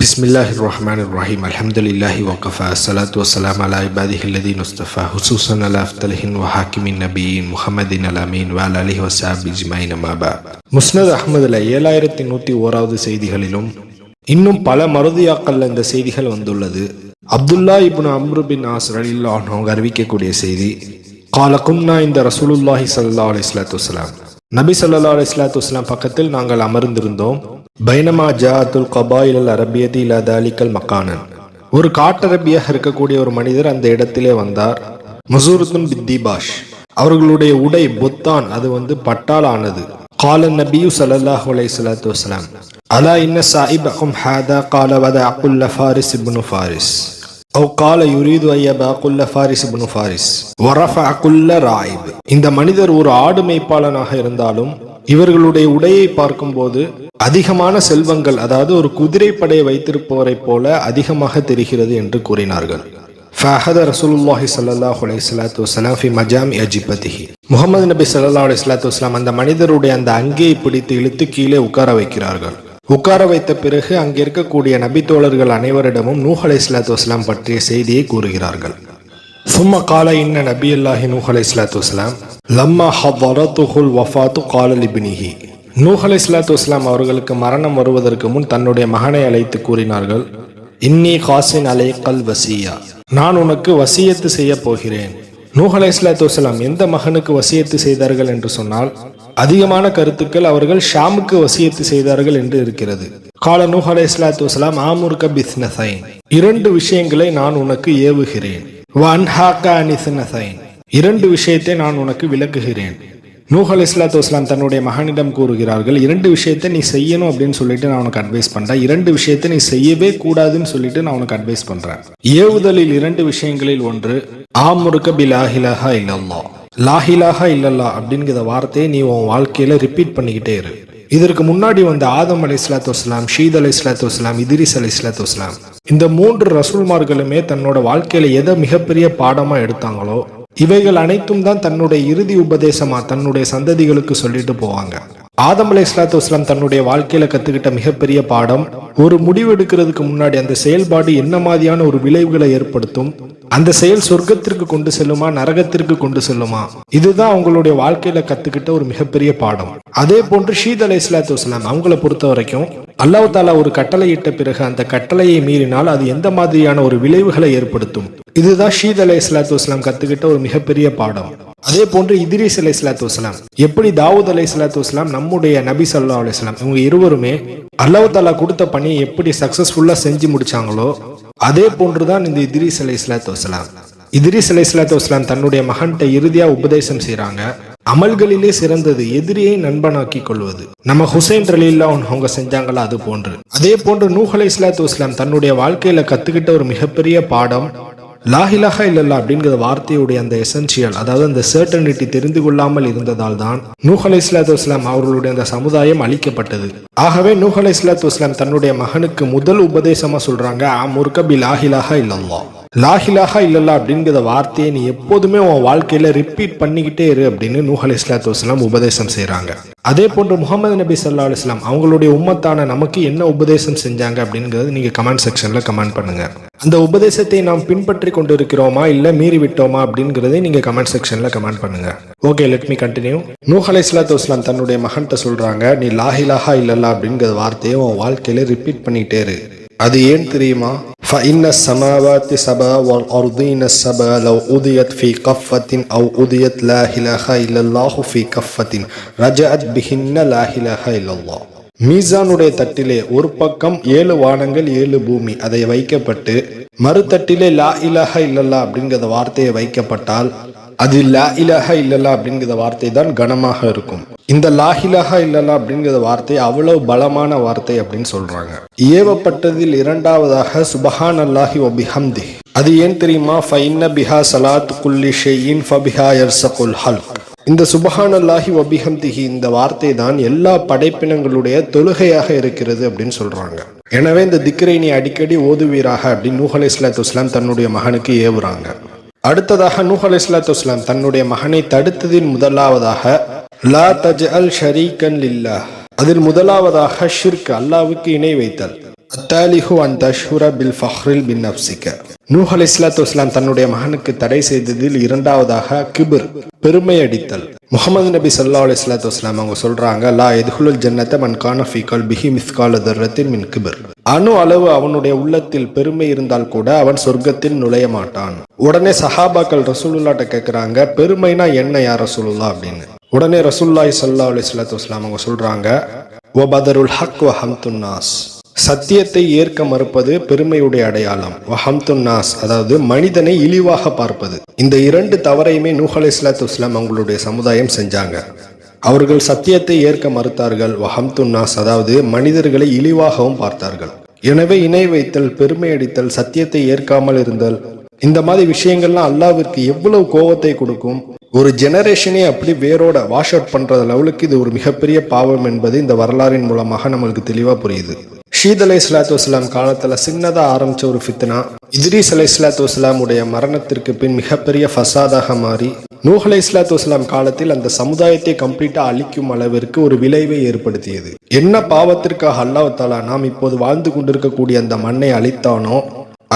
பிஸ்மில்லாஹ் ரஹ்மான் ரஹீம் அலமதுல்லாஹி வகஃபா சலாத் வசலாம் அலா இபாதிஹில்லதீன் உஸ்தஃபா ஹுசூசன் அலா அஃப்தலஹின் வஹாக்கிமின் நபீன் முஹமதின் அலாமீன் வால் அலி வசாப் இஜ்மாயின் அமாபா முஸ்னத் அஹமதுல ஏழாயிரத்தி நூற்றி ஓராவது செய்திகளிலும் இன்னும் பல மருதியாக்களில் இந்த செய்திகள் வந்துள்ளது அப்துல்லா இப்னு அம்ரு பின் ஆஸ் ரலில்லா அவங்க அறிவிக்கக்கூடிய செய்தி காலக்கும்னா இந்த ரசூலுல்லாஹி சல்லா அலி சலாத்து வலாம் நபி சொல்லா அலைஹி ஸலாத்து பக்கத்தில் நாங்கள் அமர்ந்திருந்தோம். பைனமா ஜாத்துல் கபாயில் அரபியதி இலா மக்கானன். ஒரு காட்டரபியாக இருக்கக்கூடிய ஒரு மனிதர் அந்த இடத்திலே வந்தார். மசூருத்துன் பித்திபாஷ் அவர்களுடைய உடை பொத்தான் அது வந்து பட்டால் ஆனது. கால நபியு சல்லாஹ் அலைஹி ஸலாத்து வஸலாம் அலா இன்ன சாயிபகும் ஹாதா? கால வத அபுல்ல ஃபாரிஸ் இப்னு ஃபாரிஸ். أو قال يريد أن يبقى كل فارس بن فارس ورفع كل رايب இந்த மனிதர் ஒரு ஆடு மேய்ப்பாளனாக இருந்தாலும் இவர்களுடைய உடையை பார்க்கும்போது அதிகமான செல்வங்கள் அதாவது ஒரு குதிரைப்படையை வைத்திருப்பவரை போல அதிகமாக தெரிகிறது என்று கூறினார்கள் فأخذ رسول الله صلى الله عليه الصلاة والسلام في مجامع جبهته முகமது நபி ஸல்லல்லாஹு அலைஹி ஸலாத்து வஸலாம் அந்த மனிதருடைய அந்த அங்கேயை பிடித்து இழுத்து கீழே உட்கார வைக்கிறார்கள் உட்கார வைத்த பிறகு அங்கே இருக்கக்கூடிய நபி தோழர்கள் அனைவரிடமும் நூஹ் அலை இஸ்லாத்து வஸ்லாம் பற்றிய செய்தியை கூறுகிறார்கள். சும்மா கால இன்ன நபி அல்லாஹி நூஹ் அலை இஸ்லாத்து வஸ்லாம் லம்மா ஹவரத்துஹுல் வஃபாத்து காலலிபினிஹி நூஹ் அலை இஸ்லாத்து வஸ்லாம் அவர்களுக்கு மரணம் வருவதற்கு முன் தன்னுடைய மகனை அழைத்து கூறினார்கள் இன்னி காசின் கல் வசியா நான் உனக்கு வசியத்து செய்ய போகிறேன். நூஹ் அலை இஸ்லாத்து வஸ்லாம் எந்த மகனுக்கு வசியத்து செய்தார்கள்? என்று சொன்னால் அதிகமான கருத்துக்கள் அவர்கள் ஷாமுக்கு வசியத்து செய்தார்கள் என்று இருக்கிறது. கால நூஹ் அலை இஸ்லாத்து வஸ்லாம் ஆமுர்க பிஸ்னசைன் இரண்டு விஷயங்களை நான் உனக்கு ஏவுகிறேன். இரண்டு விஷயத்தை நான் உனக்கு விளக்குகிறேன். நூஹ் அலி இஸ்லாத்து வஸ்லாம் தன்னுடைய மகனிடம் கூறுகிறார்கள் இரண்டு விஷயத்தை நீ செய்யணும் அப்படின்னு சொல்லிட்டு நான் உனக்கு அட்வைஸ் பண்றேன். இரண்டு விஷயத்தை நீ செய்யவே கூடாதுன்னு சொல்லிட்டு நான் உனக்கு அட்வைஸ் பண்றேன். ஏவுதலில் இரண்டு விஷயங்களில் ஒன்று ஆமுருக்க பிலாஹிலஹா இல்லல்லா லாஹிலாஹா இல்லல்லா அப்படிங்கிற வார்த்தையை நீ உன் வாழ்க்கையில ரிப்பீட் பண்ணிக்கிட்டே இரு. இதற்கு முன்னாடி வந்த ஆதம் அலை இஸ்லாத்து வஸ்லாம் ஷீத் அலை இஸ்லாத்து வஸ்லாம் இதிரிஸ் அலை இஸ்லாத்து வஸ்லாம் இந்த மூன்று ரசூல்மார்களுமே தன்னோட வாழ்க்கையில எதை மிகப்பெரிய பாடமா எடுத்தாங்களோ இவைகள் அனைத்தும் தான் தன்னுடைய இறுதி உபதேசமா தன்னுடைய சந்ததிகளுக்கு சொல்லிட்டு போவாங்க. ஆதம் அலை இஸ்லாத்து வஸ்லாம் தன்னுடைய வாழ்க்கையில கத்துக்கிட்ட மிகப்பெரிய பாடம் ஒரு முடிவு எடுக்கிறதுக்கு முன்னாடி அந்த செயல்பாடு என்ன மாதிரியான ஒரு விளைவுகளை ஏற்படுத்தும் அந்த செயல் சொர்க்கத்திற்கு கொண்டு செல்லுமா நரகத்திற்கு கொண்டு செல்லுமா? இதுதான் அவங்களுடைய வாழ்க்கையில கத்துக்கிட்ட ஒரு மிகப்பெரிய பாடம். அதே போன்று ஷீத் அலை இஸ்லாத்து வஸ்லாம் அவங்கள பொறுத்த வரைக்கும் அல்லாஹ் தாலா ஒரு கட்டளை இட்ட பிறகு அந்த கட்டளையை மீறினால் அது எந்த மாதிரியான ஒரு விளைவுகளை ஏற்படுத்தும்? இதுதான் ஷீத் அலை இஸ்லாத்து வஸ்லாம் கத்துக்கிட்ட ஒரு மிகப்பெரிய பாடம். அதே போன்று இதிரிஸ் அலை இஸ்லாத்து வஸ்லாம் எப்படி தாவூத் அலை இஸ்லாத்து வஸ்லாம் நம்முடைய நபி சல்லா அலிஸ்லாம் இவங்க இருவருமே அல்லாஹ் தாலா கொடுத்த பணி எப்படி சக்சஸ்ஃபுல்லா செஞ்சு முடிச்சாங்களோ அதே போன்றுதான் இந்த இதிரிஸ் அலை இஸ்லாத்து வஸ்லாம் இதிரிஸ் அலை இஸ்லாத்து வஸ்லாம் தன்னுடைய மகன்கிட்ட இறுதியா உபதேசம் செய்கிறாங்க அமல்களிலே சிறந்தது எதிரியை நண்பனாக்கி கொள்வது. நம்ம ஹுசைன் ரலீல்லா அவங்க செஞ்சாங்களா அது போன்று. அதே போன்று நூஹ் அலை இஸ்லாத்து வஸ்லாம் தன்னுடைய வாழ்க்கையில கத்துக்கிட்ட ஒரு மிகப்பெரிய பாடம் லாஹிலஹா இல்லல்லா அப்படிங்கிற வார்த்தையுடைய அந்த எசென்சியல் அதாவது அந்த சர்டனிட்டி தெரிந்து கொள்ளாமல் இருந்ததால் தான் நூஹ் அலை இஸ்லாத்து இஸ்லாம் அவர்களுடைய அந்த சமுதாயம் அழிக்கப்பட்டது. ஆகவே நூஹ் அலை இஸ்லாத்து இஸ்லாம் தன்னுடைய மகனுக்கு முதல் உபதேசமா சொல்றாங்க ஆ முர்கபி லாஹிலாஹா இல்லல்லா. லாஹிலாஹா இல்லல்லா அப்படிங்கிற வார்த்தையை நீ எப்போதுமே உன் வாழ்க்கையில ரிப்பீட் பண்ணிக்கிட்டே இரு அப்படின்னு நூஹ் அலை இஸ்லாத்து வஸ்லாம் உபதேசம் செய்கிறாங்க அதே போன்று முகமது நபி சல்லா அலுவலாம் அவங்களுடைய உம்மத்தான நமக்கு என்ன உபதேசம் செஞ்சாங்க அப்படிங்கிறது நீங்க கமெண்ட் செக்ஷன்ல கமெண்ட் பண்ணுங்க. அந்த உபதேசத்தை நாம் பின்பற்றி கொண்டு இருக்கிறோமா இல்ல மீறி விட்டோமா அப்படிங்கறதை நீங்க கமெண்ட் செக்ஷன்ல கமெண்ட் பண்ணுங்க. ஓகே லெட் மீ கண்டினியூ நூஹ் அலி இஸ்லாத்து வஸ்லாம் தன்னுடைய மகன்கிட்ட சொல்றாங்க நீ லாஹிலாஹா இல்லல்லா அப்படிங்கிற வார்த்தையை உன் வாழ்க்கையில ரிப்பீட் பண்ணிக்கிட்டே இரு. அது ஏன் தெரியுமா فإن السماوات سبع والأرضين السبع لو أضيت في كفة أو أضيت لا إله إلا الله في كفة رجعت بهن لا إله إلا الله மீசானுடைய தட்டிலே ஒரு பக்கம் ஏழு வானங்கள் ஏழு பூமி அதை வைக்கப்பட்டு மறுதட்டிலே லா இலாஹ இல்லல்லா அப்படிங்கிற வார்த்தையை வைக்கப்பட்டால் அது லா இலஹா இல்லல்லா அப்படிங்கிற வார்த்தை தான் கனமாக இருக்கும். இந்த லாஹிலஹா இல்லல்லா அப்படிங்கிற வார்த்தை அவ்வளவு பலமான வார்த்தை அப்படின்னு சொல்றாங்க. ஏவப்பட்டதில் இரண்டாவதாக சுபஹான் அல்லாஹி ஒபிஹம்தி அது ஏன் தெரியுமா? ஃபைன்ன பிஹா சலாத் குல்லி ஷெயின் ஃபபிஹா யர்சகுல் ஹல் இந்த சுபஹான் அல்லாஹி ஒபிஹம்திஹி இந்த வார்த்தை தான் எல்லா படைப்பினங்களுடைய தொழுகையாக இருக்கிறது அப்படின்னு சொல்றாங்க. எனவே இந்த திக்ரை நீ அடிக்கடி ஓதுவீராக அப்படின்னு நூஹலை இஸ்லாத்து இஸ்லாம் தன்னுடைய மகனுக்கு ஏவுறாங்க. அடுத்ததாக நூஹ் அலி இஸ்லாத்து இஸ்லாம் தன்னுடைய மகனை தடுத்ததின் முதலாவதாக லா தஜ் அல் ஷரீகன் லில்லா அதில் முதலாவதாக ஷிர்க் அல்லாவுக்கு இணை வைத்தல். அத்தாலிஹு அன் தஷ்ஹுரா பில் ஃபஹ்ரில் பின் நப்சிக்க நூஹ் அலி இஸ்லாத்து இஸ்லாம் தன்னுடைய மகனுக்கு தடை செய்ததில் இரண்டாவதாக கிபிர் பெருமை அடித்தல். முகமது நபி சல்லா அலி இஸ்லாத்து இஸ்லாம் அவங்க சொல்றாங்க லா எதுகுலுல் ஜன்னத்தை மன் கான ஃபீகால் பிஹி மிஸ்கால தர்ரத்தின் மின் கிபிர். அணு அளவு அவனுடைய உள்ளத்தில் பெருமை இருந்தால் கூட அவன் சொர்க்கத்தில் நுழைய மாட்டான். உடனே சஹாபாக்கள் ரசூலுல்லாட்ட கேட்குறாங்க பெருமைனா என்ன யார் ரசூலுல்லா அப்படின்னு. உடனே ரசூல்லாய் சல்லா அலி இஸ்லாத்து இஸ்லாம் அவங்க சொல்றாங்க ஒபதருல் ஹக் வஹம்துன்னாஸ் சத்தியத்தை ஏற்க மறுப்பது பெருமையுடைய அடையாளம். வஹம்துன்னாஸ் அதாவது மனிதனை இழிவாக பார்ப்பது. இந்த இரண்டு தவறையுமே நூஹ் அலி இஸ்லாத்து இஸ்லாம் அவங்களுடைய சமுதாயம் செஞ்சாங்க. அவர்கள் சத்தியத்தை ஏற்க மறுத்தார்கள். வஹம்துன்னாஸ் அதாவது மனிதர்களை இழிவாகவும் பார்த்தார்கள். எனவே இணை வைத்தல் பெருமை அடித்தல் சத்தியத்தை ஏற்காமல் இருந்தல் இந்த மாதிரி விஷயங்கள்லாம் அல்லாவிற்கு எவ்வளவு கோபத்தை கொடுக்கும்? ஒரு ஜெனரேஷனே அப்படி வேரோட வாஷ் அவுட் பண்றது லெவலுக்கு இது ஒரு மிகப்பெரிய பாவம் என்பது இந்த வரலாறின் மூலமாக நம்மளுக்கு தெளிவா புரியுது. ஷீத் அலை சலாத்து வஸ்லாம் காலத்துல சின்னதா ஆரம்பிச்ச ஒரு ஃபித்னா. இத்ரீஸ் அலை சலாத்து வஸ்லாமுடைய மரணத்திற்கு பின் மிகப்பெரிய ஃபசாதாக மாறி நூஹ் அலை சலாத்து வஸ்லாம் காலத்தில் அந்த சமுதாயத்தை கம்ப்ளீட்டா அழிக்கும் அளவிற்கு ஒரு விளைவை ஏற்படுத்தியது. என்ன பாவத்திற்காக அல்லாவத்தாலா நாம் இப்போது வாழ்ந்து கொண்டிருக்கக்கூடிய அந்த மண்ணை அழித்தானோ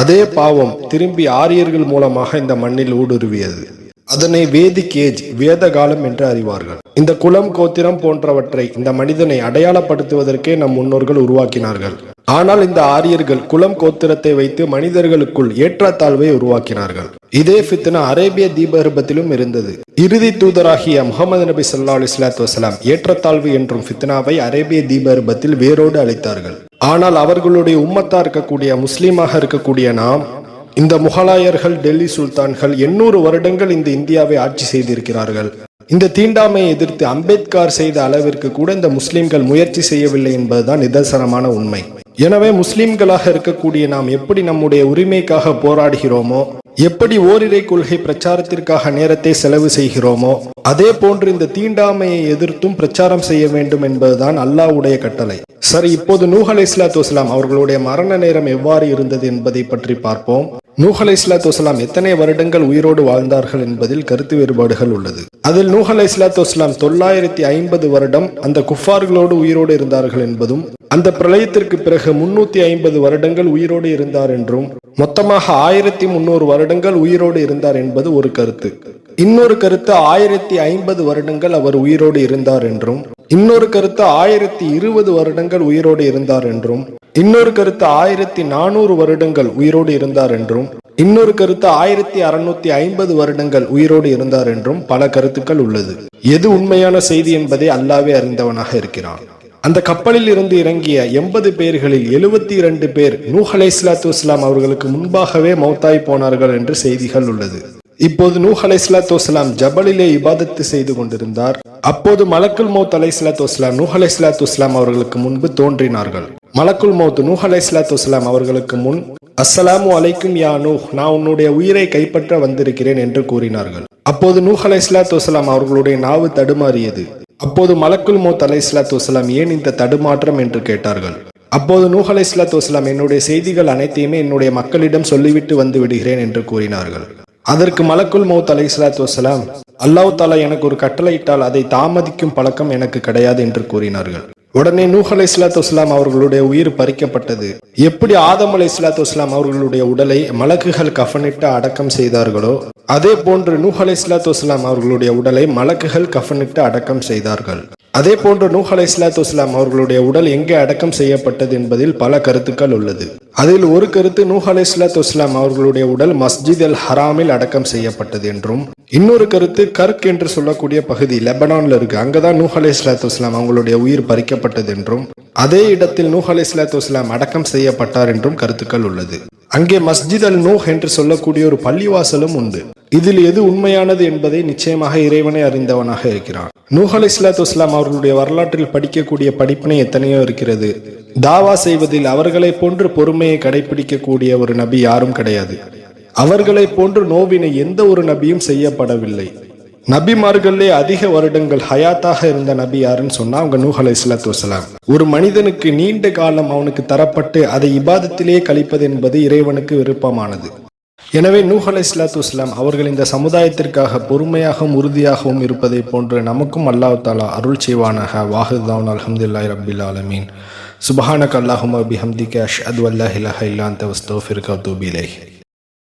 அதே பாவம் திரும்பி ஆரியர்கள் மூலமாக இந்த மண்ணில் ஊடுருவியது. அதனை வேதி கேஜ் வேத காலம் என்று அறிவார்கள். இந்த குலம் கோத்திரம் போன்றவற்றை இந்த மனிதனை அடையாளப்படுத்துவதற்கே நம் முன்னோர்கள் உருவாக்கினார்கள். ஆனால் இந்த ஆரியர்கள் குலம் கோத்திரத்தை வைத்து மனிதர்களுக்குள் ஏற்றத்தாழ்வை உருவாக்கினார்கள். இதே ஃபித்னா அரேபிய தீபகற்பத்திலும் இருந்தது. இறுதி தூதராகிய முகமது நபி சல்லா அலிஸ்லாத்து வசலாம் ஏற்றத்தாழ்வு என்றும் ஃபித்னாவை அரேபிய தீபகற்பத்தில் வேரோடு அளித்தார்கள் ஆனால் அவர்களுடைய உம்மத்தா இருக்கக்கூடிய முஸ்லீமாக இருக்கக்கூடிய நாம் இந்த முகலாயர்கள் டெல்லி சுல்தான்கள் எண்ணூறு வருடங்கள் இந்த இந்தியாவை ஆட்சி செய்திருக்கிறார்கள். இந்த தீண்டாமையை எதிர்த்து அம்பேத்கர் செய்த அளவிற்கு கூட இந்த முஸ்லிம்கள் முயற்சி செய்யவில்லை என்பதுதான் நிதர்சனமான உண்மை. எனவே முஸ்லிம்களாக இருக்கக்கூடிய நாம் எப்படி நம்முடைய உரிமைக்காக போராடுகிறோமோ எப்படி ஓரிரை கொள்கை பிரச்சாரத்திற்காக நேரத்தை செலவு செய்கிறோமோ அதே போன்று இந்த தீண்டாமையை எதிர்த்தும் பிரச்சாரம் செய்ய வேண்டும் என்பதுதான் அல்லாஹ்வுடைய கட்டளை. சரி இப்போது நூஹ் அலை இஸ்லாத்து வஸ்லாம் அவர்களுடைய மரண நேரம் எவ்வாறு இருந்தது என்பதை பற்றி பார்ப்போம். நூஹ் அலை இஸ்லாத்து வஸ்லாம் எத்தனை வருடங்கள் உயிரோடு வாழ்ந்தார்கள் என்பதில் கருத்து வேறுபாடுகள் உள்ளது. அதில் நூஹ் இஸ்லாத்து வஸ்லாம் தொள்ளாயிரத்தி ஐம்பது வருடம் அந்த குஃபார்களோடு உயிரோடு இருந்தார்கள் என்பதும் அந்த பிரளயத்திற்கு பிறகு முன்னூத்தி ஐம்பது வருடங்கள் உயிரோடு இருந்தார் என்றும் மொத்தமாக ஆயிரத்தி முன்னூறு வருடங்கள் உயிரோடு இருந்தார் என்பது ஒரு கருத்து. இன்னொரு கருத்து ஆயிரத்தி ஐம்பது வருடங்கள் அவர் உயிரோடு இருந்தார் என்றும் இன்னொரு கருத்து ஆயிரத்தி இருபது வருடங்கள் உயிரோடு இருந்தார் என்றும் இன்னொரு கருத்து ஆயிரத்தி நானூறு வருடங்கள் உயிரோடு இருந்தார் என்றும் இன்னொரு கருத்து ஆயிரத்தி அறுநூத்தி ஐம்பது வருடங்கள் உயிரோடு இருந்தார் என்றும் பல கருத்துக்கள் உள்ளது. எது உண்மையான செய்தி என்பதை அல்லாவே அறிந்தவனாக இருக்கிறான். அந்த கப்பலில் இருந்து இறங்கிய எண்பது பேர்களில் எழுபத்தி இரண்டு பேர் நூஹ் அலை இஸ்லாத்து இஸ்லாம் அவர்களுக்கு முன்பாகவே மௌத்தாய் போனார்கள் என்று செய்திகள் உள்ளது. இப்போது நூஹ் அலை இஸ்லாத்து இஸ்லாம் ஜபலிலே இபாதத்து செய்து கொண்டிருந்தார். அப்போது மலக்குல் மௌத் அலை இஸ்லாத்து வஸ்லாம் நூஹ் அலை வஸ்லாம் அவர்களுக்கு முன்பு தோன்றினார்கள். மலக்குல் மௌத் நூஹ் அலை வஸ்லாம் அவர்களுக்கு முன் அஸ்ஸலாமு அலைக்கும் யா நூஹ் நான் உன்னுடைய உயிரை கைப்பற்ற வந்திருக்கிறேன் என்று கூறினார்கள். அப்போது நூஹ் அலை வஸ்லாம் அவர்களுடைய நாவு தடுமாறியது. அப்போது மலக்குல் மௌத் அலை இஸ்லாத்து வஸ்லாம் ஏன் இந்த தடுமாற்றம் என்று கேட்டார்கள். அப்போது நூஹ் அலை வஸ்லாம் என்னுடைய செய்திகள் அனைத்தையுமே என்னுடைய மக்களிடம் சொல்லிவிட்டு வந்து விடுகிறேன் என்று கூறினார்கள். அதற்கு மலக்குல் மௌத் அலை இஸ்லாத்து வசலாம் அல்லாஹ் தாலா எனக்கு ஒரு கட்டளையிட்டால் அதை தாமதிக்கும் பழக்கம் எனக்கு கிடையாது என்று கூறினார்கள். உடனே நூஹ் அலை இஸ்லாத்து வஸ்லாம் அவர்களுடைய உயிர் பறிக்கப்பட்டது. எப்படி ஆதம் அலை இஸ்லாத்து வஸ்லாம் அவர்களுடைய உடலை மலக்குகள் கஃனிட்டு அடக்கம் செய்தார்களோ அதே போன்று நூஹ் அலை இஸ்லாத்து வஸ்லாம் அவர்களுடைய உடலை மலக்குகள் கஃனிட்டு அடக்கம் செய்தார்கள். அதே போன்று நூஹ் அலை இஸ்லாத்து வஸ்லாம் அவர்களுடைய உடல் எங்கே அடக்கம் செய்யப்பட்டது என்பதில் பல கருத்துக்கள் உள்ளது. அதில் ஒரு கருத்து நூஹ் அலை இஸ்லாத்து இஸ்லாம் அவர்களுடைய உடல் மஸ்ஜித் அல் ஹராமில் அடக்கம் செய்யப்பட்டது என்றும் இன்னொரு கருத்து கர்க் என்று சொல்லக்கூடிய பகுதி லெபனான்ல இருக்கு. அங்கதான் நூஹ் அலை இஸ்லாத்து இஸ்லாம் அவங்களுடைய உயிர் பறிக்கப்பட்டது என்றும் அதே இடத்தில் நூஹ் அலை இஸ்லாத்து இஸ்லாம் அடக்கம் செய்யப்பட்டார் என்றும் கருத்துக்கள் உள்ளது. அங்கே மஸ்ஜித் அல் நூஹ் என்று சொல்லக்கூடிய ஒரு பள்ளிவாசலும் உண்டு. இதில் எது உண்மையானது என்பதை நிச்சயமாக இறைவனை அறிந்தவனாக இருக்கிறான். நூஹ் அலை இஸ்லாத்து இஸ்லாம் அவர்களுடைய வரலாற்றில் படிக்கக்கூடிய படிப்பினை எத்தனையோ இருக்கிறது. தாவா செய்வதில் அவர்களை போன்று பொறுமையை கடைபிடிக்கக்கூடிய ஒரு நபி யாரும் கிடையாது. அவர்களை போன்று நோவினை எந்த ஒரு நபியும் செய்யப்படவில்லை. நபிமார்களே அதிக வருடங்கள் ஹயாத்தாக இருந்த நபி யாருன்னு சொன்னா அவங்க நூஹ் அலை இஸ்லாத்து வசலாம் ஒரு மனிதனுக்கு நீண்ட காலம் அவனுக்கு தரப்பட்டு அதை இபாதத்திலே கழிப்பது என்பது இறைவனுக்கு விருப்பமானது. எனவே நூஹ் அலை இஸ்லாத்து வஸ்லாம் அவர்கள் இந்த சமுதாயத்திற்காக பொறுமையாகவும் உறுதியாகவும் இருப்பதை போன்று நமக்கும் அல்லாஹ் தாலா அருள் செய்வானாக. வாஹுதான் அலமதுல்லாய் ரபில் ஆலமீன். സുബഹാന കല്ലാഹുമ ബിഹംദിക്ക് അഷ്അദ് അല്ലാഹിലഹ ഇല്ലാൻ തവസ്തോ ഫിർക്കത്തുബിലൈഹി